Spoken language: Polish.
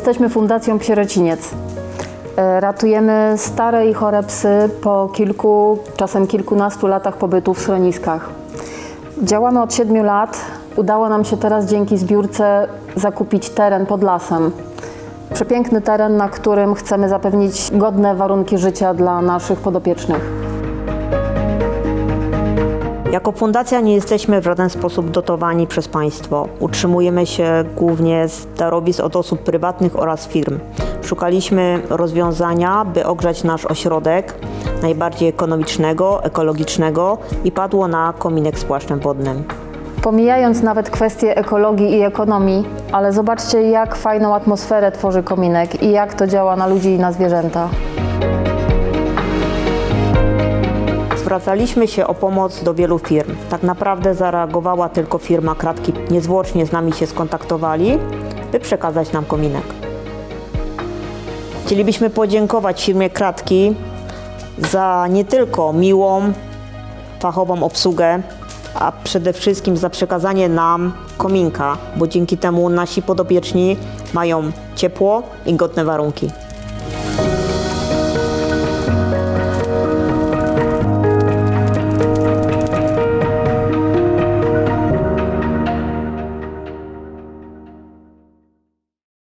Jesteśmy Fundacją Psierociniec. E, Ratujemy stare i chore psy po kilku, czasem kilkunastu latach pobytu w schroniskach. Działamy od siedmiu lat. Udało nam się teraz dzięki zbiórce zakupić teren pod lasem. Przepiękny teren, na którym chcemy zapewnić godne warunki życia dla naszych podopiecznych. Jako fundacja nie jesteśmy w żaden sposób dotowani przez państwo. Utrzymujemy się głównie z darowizn od osób prywatnych oraz firm. Szukaliśmy rozwiązania, by ogrzać nasz ośrodek najbardziej ekonomicznego, ekologicznego i padło na kominek z płaszczem wodnym. Pomijając nawet kwestie ekologii i ekonomii, ale zobaczcie, jak fajną atmosferę tworzy kominek i jak to działa na ludzi i na zwierzęta. Zwracaliśmy się o pomoc do wielu firm. Tak naprawdę zareagowała tylko firma Kratki. Niezwłocznie z nami się skontaktowali, by przekazać nam kominek. Chcielibyśmy podziękować firmie Kratki za nie tylko miłą, fachową obsługę, a przede wszystkim za przekazanie nam kominka, bo dzięki temu nasi podopieczni mają ciepło i godne warunki.